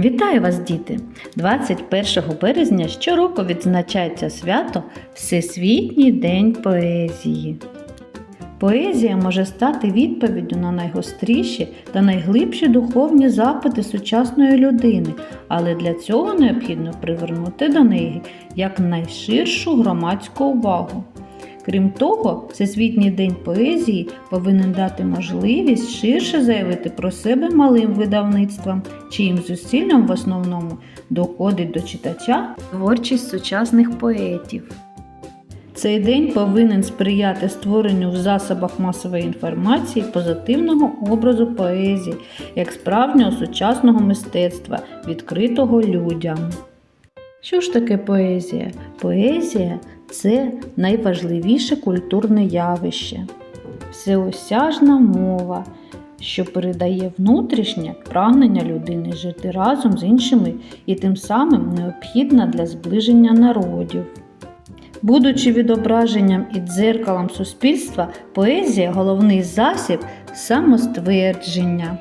Вітаю вас, діти! 21 березня щороку відзначається свято Всесвітній день поезії. Поезія може стати відповіддю на найгостріші та найглибші духовні запити сучасної людини, але для цього необхідно привернути до неї якнайширшу громадську увагу. Крім того, Всесвітній день поезії повинен дати можливість ширше заявити про себе малим видавництвам, чиїм зусиллям в основному доходить до читача творчість сучасних поетів. Цей день повинен сприяти створенню в засобах масової інформації позитивного образу поезії як справжнього сучасного мистецтва, відкритого людям. Що ж таке поезія? Поезія це найважливіше культурне явище, всеосяжна мова, що передає внутрішнє прагнення людини жити разом з іншими і тим самим необхідна для зближення народів. Будучи відображенням і дзеркалом суспільства, поезія головний засіб самоствердження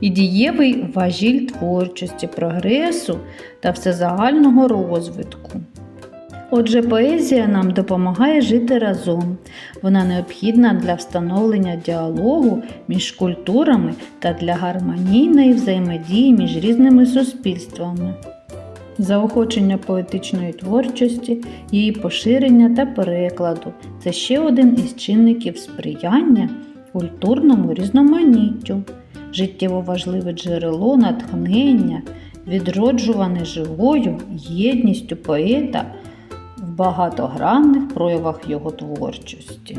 і дієвий важіль творчості, прогресу та всезагального розвитку. Отже, поезія нам допомагає жити разом. Вона необхідна для встановлення діалогу між культурами та для гармонійної взаємодії між різними суспільствами. Заохочення поетичної творчості, її поширення та перекладу це ще один із чинників сприяння культурному різноманіттю, життєво важливе джерело натхнення, відроджуване живою єдністю поета в багатогранних проявах його творчості.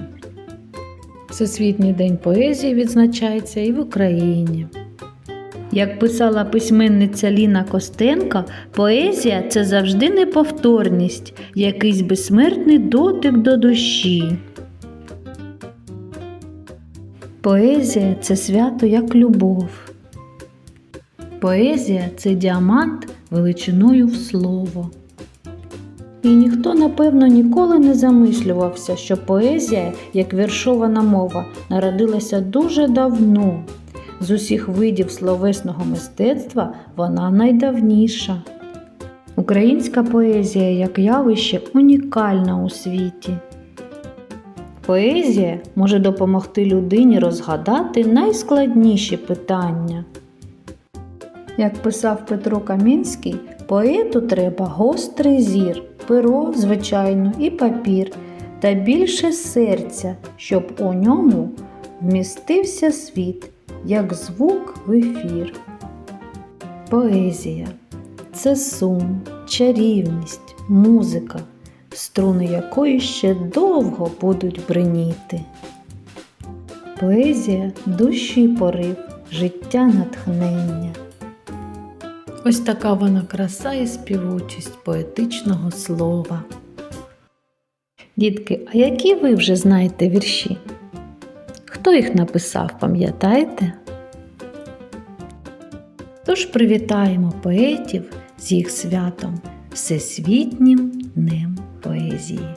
Всесвітній день поезії відзначається і в Україні. Як писала письменниця Ліна Костенка, поезія це завжди неповторність, якийсь безсмертний дотик до душі. Поезія це свято як любов. Поезія це діамант величиною в слово. І ніхто, напевно, ніколи не замислювався, що поезія, як віршована мова, народилася дуже давно. З усіх видів словесного мистецтва вона найдавніша. Українська поезія як явище унікальна у світі. Поезія може допомогти людині розгадати найскладніші питання. Як писав Петро Камінський, поету треба гострий зір, перо, звичайно, і папір, та більше серця, щоб у ньому вмістився світ, як звук в ефір. Поезія це сум, чарівність, музика, струни якої ще довго будуть бриніти. Поезія душі порив, життя натхнення. Ось така вона краса і співучість поетичного слова. Дітки, а які ви вже знаєте вірші? Хто їх написав, пам'ятаєте? Тож привітаємо поетів з їх святом Всесвітнім Днем поезії.